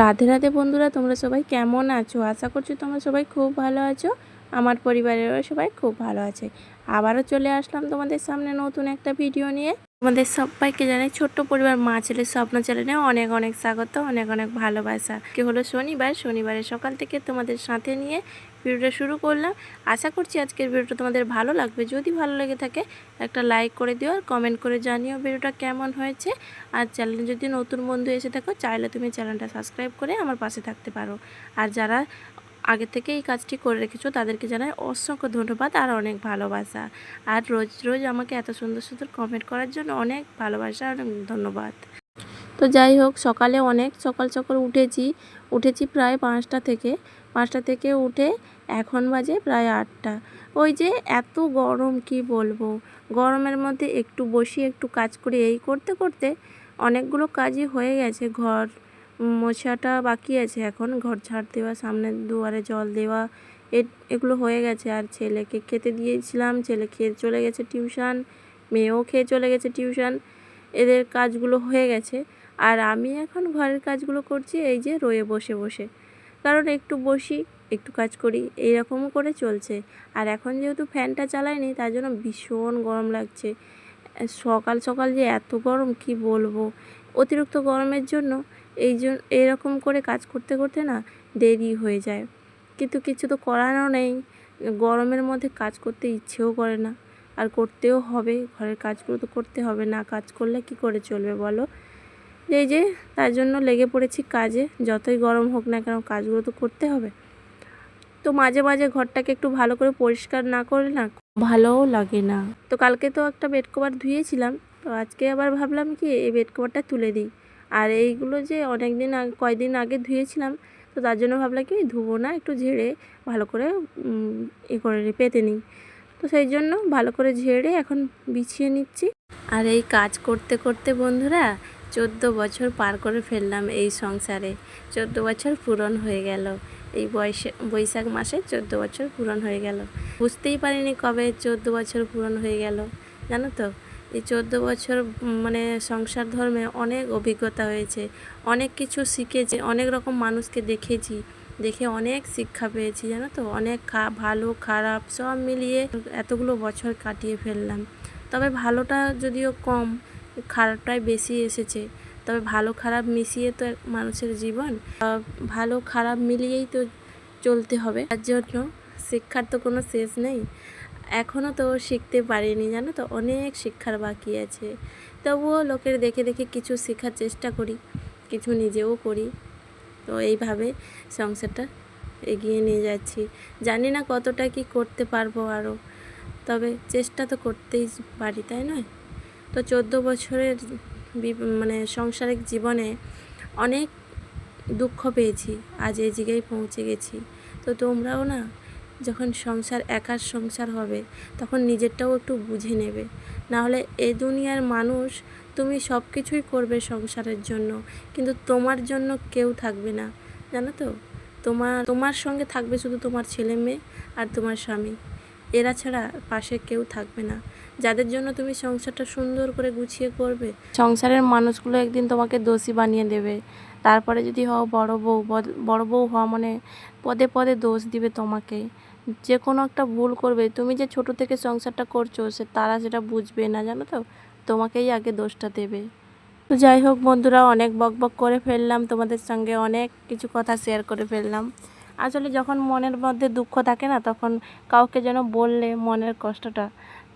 রাধে রাধে বন্ধুরা তোমরা সবাই কেমন আছো? আশা করছি তোমরা সবাই খুব ভালো আছো। আমার পরিবারেরও সবাই খুব ভালো আছে। আবারও চলে আসলাম তোমাদের সামনে নতুন একটা ভিডিও নিয়ে। তোমাদের সবাইকে জানাই ছোট্ট পরিবার মা ছেলের স্বপ্ন চ্যানেলে অনেক অনেক স্বাগত, অনেক অনেক ভালোবাসা। কি হলো শনিবার, শনিবারের সকাল থেকে তোমাদের সাথে নিয়ে ভিডিওটা শুরু করলাম। আশা করছি আজকের ভিডিওটা তোমাদের ভালো লাগবে। যদি ভালো লেগে থাকে, একটা লাইক করে দিও আর কমেন্ট করে জানিও ভিডিওটা কেমন হয়েছে। আর চ্যানেলে যদি নতুন বন্ধু এসে থাকো, চাইলে তুমি চ্যানেলটা সাবস্ক্রাইব করে আমার পাশে থাকতে পারো। আর যারা আগে থেকে এই কাজটি করে রেখেছো, তাদেরকে জানাই অসংখ্য ধন্যবাদ আর অনেক ভালোবাসা। আর রোজ রোজ আমাকে এত সুন্দর সুন্দর কমেন্ট করার জন্য অনেক ভালোবাসা অনেক ধন্যবাদ। তো যাই হোক, সকালে অনেক সকাল সকাল উঠেছি উঠেছি প্রায় পাঁচটা থেকে। পাঁচটা থেকে উঠে এখন বাজে প্রায় আটটা। ওই যে এত গরম, কি বলব? গরমের মধ্যে একটু বসি একটু কাজ করি, এই করতে করতে অনেকগুলো কাজই হয়ে গেছে ঘর মোছাটা বাকি আছে এখন। ঘর ঝাড় দেওয়া সামনের দুয়ারে জল দেওয়া, এ- এগুলো হয়ে গেছে। আর ছেলেকে খেতে দিয়েছিলাম, ছেলে খেয়ে চলে গেছে টিউশন, মেয়েও খেয়ে চলে গেছে টিউশন। এদের কাজগুলো হয়ে গেছে। আর আমি এখন ঘরের কাজগুলো করছি, এই যে রয়ে বসে বসে। কারণ একটু বসি, একটু কাজ করি, এইরকম করে চলছে। আর এখন যেহেতু ফ্যানটা চালাইনি, তার জন্য ভীষণ গরম লাগছে। সকাল সকাল যে এত গরম, কি বলব? অতিরিক্ত গরমের জন্য এই জন্য এরকম করে কাজ করতে করতে না দেরি হয়ে যায়। কিন্তু কিছু তো করারও নেই। গরমের মধ্যে কাজ করতে ইচ্ছেও করে না। আর করতেও হবে। ঘরের কাজগুলো তো করতে হবে না। কাজ করলে কি করে চলবে বলো? এই যে তার জন্য লেগে পড়েছি কাজে। যতই গরম হোক না কেন কাজগুলো তো করতে হবে। তো মাঝে মাঝে ঘরটাকে একটু ভালো করে পরিষ্কার না করলে না ভালোও লাগে না। তো কালকে তো একটা বেড কভার ধুয়েছিলাম। তো আজকে আবার ভাবলাম কি, এই বেড কভারটা তুলে দিই। আর এইগুলো যে অনেক দিন আগে, কয়দিন আগে ধুয়েছিলাম, তো তার জন্য ভাবলাম কি, ধুবো না, একটু ঝেড়ে ভালো করে এ করে পেতে নিই। তো সেই জন্য ভালো করে ঝেড়ে এখন বিছিয়ে নিচ্ছি। আর এই কাজ করতে করতে বন্ধুরা, চোদ্দ বছর পার করে ফেললাম এই সংসারে। চোদ্দ বছর পূরণ হয়ে গেল। এই বয়সে, বৈশাখ মাসে চোদ্দ বছর পূরণ হয়ে গেল। বুঝতেই পারিনি কবে চোদ্দ বছর পূরণ হয়ে গেল, জানো তো? এই চোদ্দ বছর মানে সংসার ধর্মে অনেক অভিজ্ঞতা হয়েছে। অনেক কিছু শিখেছি, অনেক রকম মানুষকে দেখেছি, দেখে অনেক শিক্ষা পেয়েছি, জানো তো? অনেক খা, ভালো, খারাপ, সব মিলিয়ে এতগুলো বছর কাটিয়ে ফেললাম। তবে ভালোটা যদিও কম, খারাপটাই বেশি এসেছে। তবে ভালো, খারাপ মিশিয়ে তো মানুষের জীবন ভালো, খারাপ মিলিয়েই তো চলতে হবে। তার জন্য শিক্ষার তো কোনো শেষ নেই। এখনও তো শিখতে পারিনি, জানো তো? অনেক শিক্ষার বাকি আছে। তবুও লোকের দেখে দেখে কিছু শেখার চেষ্টা করি, কিছু নিজেও করি। তো এইভাবে সংসারটা এগিয়ে নিয়ে যাচ্ছি। জানি না কতটা কি করতে পারব আরও তবে চেষ্টা তো করতেই পারি, তাই নয়? তো চোদ্দ বছরের মানে সংসারিক জীবনে অনেক দুঃখ পেয়েছি, আজ এই জায়গায় পৌঁছে গেছি। তো তোমরাও না যখন সংসার একার সংসার হবে, তখন নিজেরটাও একটু বুঝে নেবে। নাহলে এ দুনিয়ার মানুষ, তুমি সব কিছুই করবে সংসারের জন্য, কিন্তু তোমার জন্য কেউ থাকবে না। জানো তো? তোমার তোমার সঙ্গে থাকবে শুধু তোমার ছেলে মেয়ে আর তোমার স্বামী। এরা ছাড়া পাশে কেউ থাকবে না। যাদের জন্য তুমি সংসারটা সুন্দর করে গুছিয়ে করবে, সংসারের মানুষগুলো একদিন তোমাকে দোষী বানিয়ে দেবে। তারপরে যদি হও বড় বউ বড় বউ হওয়া মানে পদে পদে দোষ দিবে তোমাকে। যে কোনো একটা ভুল করবে, তুমি যে ছোট থেকে সংসারটা করছ, সে তারা সেটা বুঝবে না, জানো তো? তোমাকেই আগে দোষটা দেবে। তো যাই হোক বন্ধুরা, অনেক বক বক করে ফেললাম, তোমাদের সঙ্গে অনেক কিছু কথা শেয়ার করে ফেললাম। আসলে যখন মনের মধ্যে দুঃখ থাকে না, তখন কাউকে যেন বললে মনের কষ্টটা,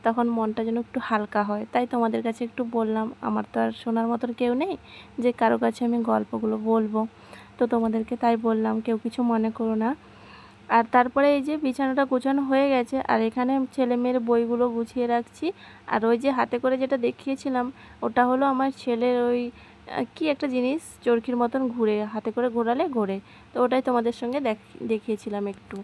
তখন মনটা যেন একটু হালকা হয়। তাই তোমাদের কাছে একটু বললাম, আমার তো আর শোনার মতন কেউ নেই যে কারও কাছে আমি গল্পগুলো বলব। তো তোমাদেরকে তাই বললাম, কেউ কিছু মনে করো না। আর তারপরে এই যে বিছানাটা গোছানো হয়ে গেছে, আর এখানে ছেলে মেয়ের বইগুলো গুছিয়ে রাখছি। আর ওই যে হাতে করে যেটা দেখিয়েছিলাম, ওটা হলো আমার ছেলের ওই কি একটা জিনিস, চরকির মতন ঘুরে, হাতে করে ঘোরালে ঘোরে। তো ওটাই তোমাদের সঙ্গে দেখ, দেখিয়েছিলাম একটু।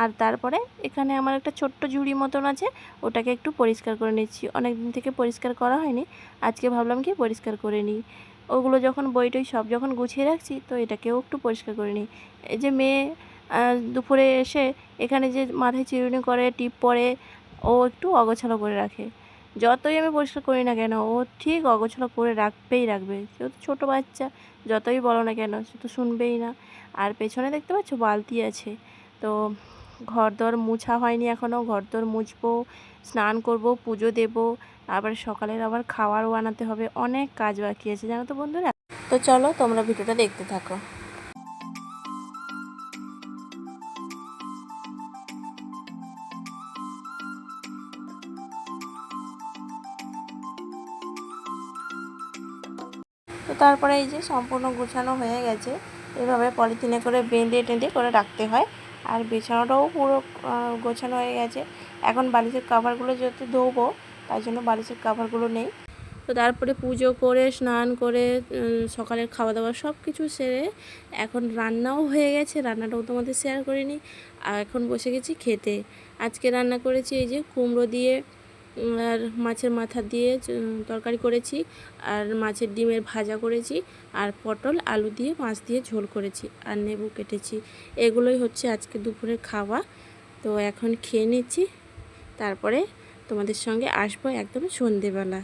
আর তারপরে এখানে আমার একটা ছোট্ট ঝুড়ি মতন আছে, ওটাকে একটু পরিষ্কার করে নিচ্ছি। অনেক দিন থেকে পরিষ্কার করা হয়নি, আজকে ভাবলাম কি পরিষ্কার করে নিই। ওগুলো যখন বইটই সব যখন গুছিয়ে রাখছি, তো এটাকেও একটু পরিষ্কার করে নিই। এই যে মেয়ে দুপুরে এসে এখানে যে মাথায় চিরুনি করে, টিপ পরে, ও একটু অগোছালো করে রাখে। যতই আমি পরিষ্কার করি না কেন, ও ঠিক অগোছালো করে রাখবেই রাখবে। যেহেতু ছোটো বাচ্চা, যতই বলো না কেন, সে তো শুনবেই না। আর পেছনে দেখতে পাচ্ছ বালতি আছে। তো ঘর দর মুছা হয়নি এখনও ঘর দর মুছবো, স্নান করব, পুজো দেব, আবার সকালের আবার খাওয়ারও বানাতে হবে, অনেক কাজ বাকি আছে, জানো তো বন্ধুরা? তো চলো তোমরা ভিডিওটা দেখতে থাকো। তো তারপরে এই যে সম্পূর্ণ গুছানো হয়ে গেছে। এভাবে পলিথিনে করে বেঁধে টেঁধে করে রাখতে হয়। আর বিছানাটাও পুরো গোছানো হয়ে গেছে। এখন বালিশের কাভারগুলো যেহেতু ধোবো তাই জন্য বালিশের কাভারগুলো নেই। তো তারপরে পুজো করে, স্নান করে সকালের খাওয়া দাওয়া সব কিছু সেরে এখন রান্নাও হয়ে গেছে। রান্নাটাও তোমাদের শেয়ার করিনি। আর এখন বসে গেছি খেতে। আজকে রান্না করেছি এই যে কুমড়ো দিয়ে আর মাছের মাথা দিয়ে তরকারি করেছি, আর মাছের ডিমের ভাজা করেছি, আর পটল, আলু দিয়ে, মাছ দিয়ে ঝোল করেছি, আর নেবু কেটেছি। এগুলোই হচ্ছে আজকে দুপুরের খাওয়া। তো এখন খেয়ে নিচ্ছি। তারপরে তোমাদের সঙ্গে আসব একদম সন্ধেবেলা।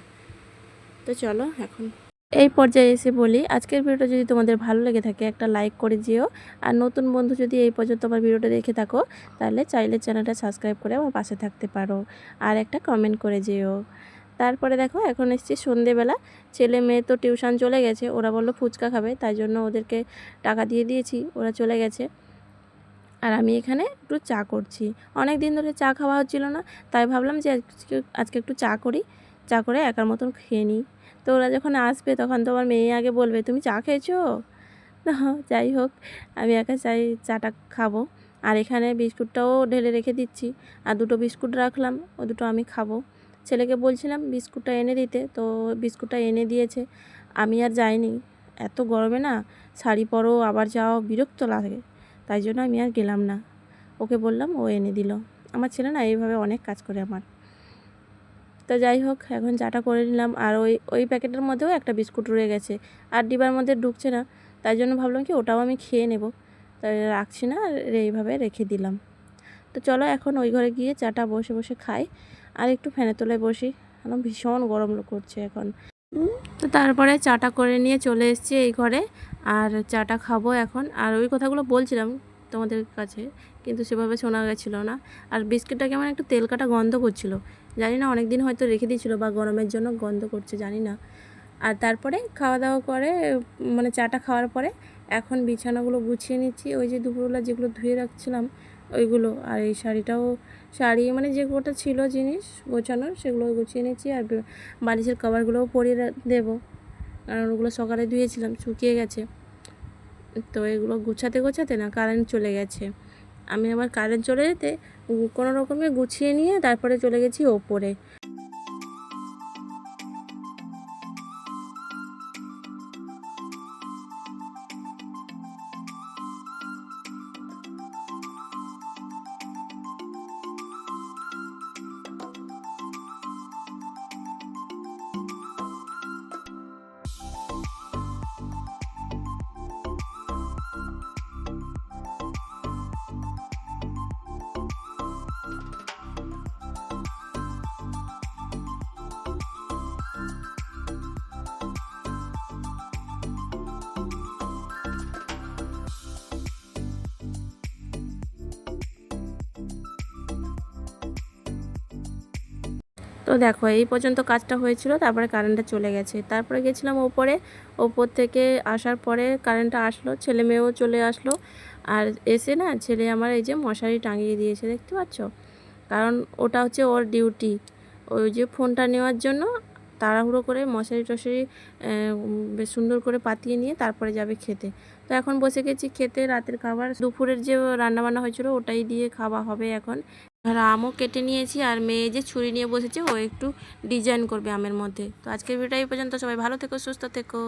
তো চলো, এখন এই পর্যায়ে এসে বলি, আজকের ভিডিওটা যদি তোমাদের ভালো লেগে থাকে, একটা লাইক করে যেও আর নতুন বন্ধু যদি এই পর্যন্ত আমার ভিডিওটা দেখে থাকো, তাহলে চাইলে চ্যানেলটা সাবস্ক্রাইব করে আমার পাশে থাকতে পারো। আর একটা কমেন্ট করে যেও। তারপরে দেখো, এখন এসছি সন্ধেবেলা। ছেলে মেয়ে তো টিউশন চলে গেছে, ওরা বলল ফুচকা খাবে, তাই জন্য ওদেরকে টাকা দিয়ে দিয়েছি, ওরা চলে গেছে। আর আমি এখানে একটু চা করছি। অনেক দিন ধরে চা খাওয়া হচ্ছিল না, তাই ভাবলাম যে আজকে আজকে একটু চা করি, চা করে একার মতন খেয়ে নিই। তো ওরা যখন আসবে তখন তো আমার মেয়ে আগে বলবে, তুমি চা খেয়েছো? যাই হোক, আমি একা চাই, চাটা খাব। আর এখানে বিস্কুটটাও ঢেলে রেখে দিচ্ছি। আর দুটো বিস্কুট রাখলাম, ও দুটো আমি খাব। ছেলেকে বলছিলাম বিস্কুটটা এনে দিতে, তো বিস্কুটটা এনে দিয়েছে। আমি আর যাইনি। এত গরমে না, শাড়ি পরো, আবার যাও, বিরক্ত লাগে। তাই জন্য আমি আর গেলাম না। ওকে বললাম, ও এনে দিল। আমার ছেলে না, এইভাবে অনেক কাজ করে আমার। তো যাই হোক, এখন চাটা করে নিলাম। আর ওই ওই প্যাকেটের মধ্যেও একটা বিস্কুট রয়ে গেছে। আর ডিবার মধ্যে ঢুকছে না, তাই জন্য ভাবলাম কি ওটাও আমি খেয়ে নেব। তাই রাখছি না, আর এইভাবে রেখে দিলাম। তো চলো এখন ওই ঘরে গিয়ে চাটা বসে বসে খাই। আর একটু ফ্যানের তলায় বসি। কারণ ভীষণ গরম করছে এখন। তো তারপরে চাটা করে নিয়ে চলে এসেছি এই ঘরে। আর চাটা খাব এখন। আর ওই কথাগুলো বলছিলাম তোমাদের কাছে কিন্তু সেভাবে শোনা গেছিল না। আর বিস্কিটটা কেমন একটু তেল কাটা গন্ধ করছিল। জানি না অনেক দিন হয়তো রেখে দিয়েছিলো বা গরমের জন্য গন্ধ করছে, জানি না। আর তারপরে খাওয়া দাওয়া করে মানে চাটা খাওয়ার পরে এখন বিছানাগুলো গুছিয়ে নিচ্ছি। ওই যে দুপুরবেলা যেগুলো ধুয়ে রাখছিলাম, ওইগুলো। আর এই শাড়িটাও, শাড়ি মানে যে কটা ছিল জিনিস গোছানোর, সেগুলো গুছিয়ে নিচ্ছি। আর বালিশের কভারগুলোও পরিয়ে দেবো। কারণ ওগুলো সকালে ধুয়েছিলাম, শুকিয়ে গেছে। তো এগুলো গুছাতে গোছাতে না, কারেন্ট চলে গেছে। আমি আমার চলে যেতে কোনো রকমে গুছিয়ে নিয়ে তারপরে চলে গেছি ওপরে। তো দেখো, এই পর্যন্ত কাজটা হয়েছিল, তারপরে কারেন্টটা চলে গেছে। তারপরে গেছিলাম ওপরে, ওপর থেকে আসার পরে কারেন্টটা আসলো, ছেলে মেয়েও চলে আসলো। আর এসে না, ছেলে আমার এই যে মশারি টাঙিয়ে দিয়েছে, দেখতে পাচ্ছ? কারণ ওটা হচ্ছে ওর ডিউটি ওই যে ফোনটা নেওয়ার জন্য তাড়াহুড়ো করে মশারি টশারি বেশ সুন্দর করে পাতিয়ে নিয়ে তারপরে যাবে খেতে। তো এখন বসে গেছি খেতে, রাতের খাবার। দুপুরের যে রান্নাবান্না হয়েছিল, ওটাই দিয়ে খাওয়া হবে এখন। আর আমও কেটে নিয়েছি আর মেয়ে যে ছুরি নিয়ে বসেছে ও একটু ডিজাইন করবে আমের মধ্যে। তো আজকের ভিডিওটা এই পর্যন্ত। সবাই ভালো থেকো, সুস্থ থেকো।